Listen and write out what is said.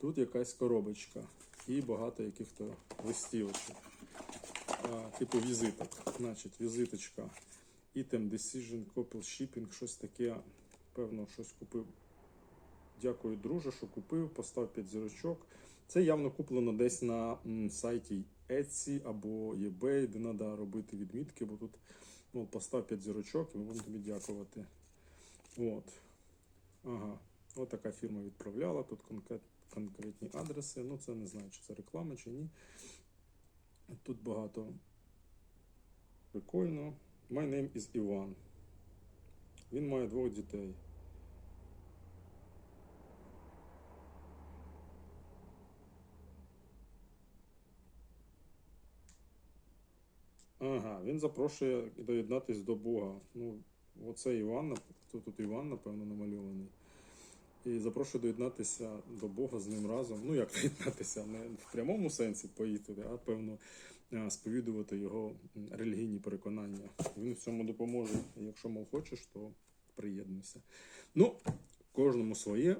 Тут якась коробочка і багато яких-то листівочок. Типу візиток. Значить, візиточка. Item Decision, Couple Shipping, щось таке. Певно, щось купив. Дякую, друже, що купив. Постав 5 зірочок. Це явно куплено десь на сайті Etsy або eBay, де треба робити відмітки, бо тут ну, постав 5 зірочок і ми будемо тобі дякувати. От. Ага. От така фірма відправляла. Тут конкретні адреси. Ну, це не знаю, чи це реклама, чи ні. Тут багато прикольно. My name is Іван. Він має двох дітей. Ага, він запрошує доєднатись до Бога. Ну, оце Іван, тут, тут Іван, напевно, намальований. І запрошую доєднатися до Бога з ним разом. Ну, як доєднатися, не в прямому сенсі поїхати, а певно сповідувати його релігійні переконання. Він в цьому допоможе. Якщо мов хочеш, то приєднуйся. Ну, кожному своє.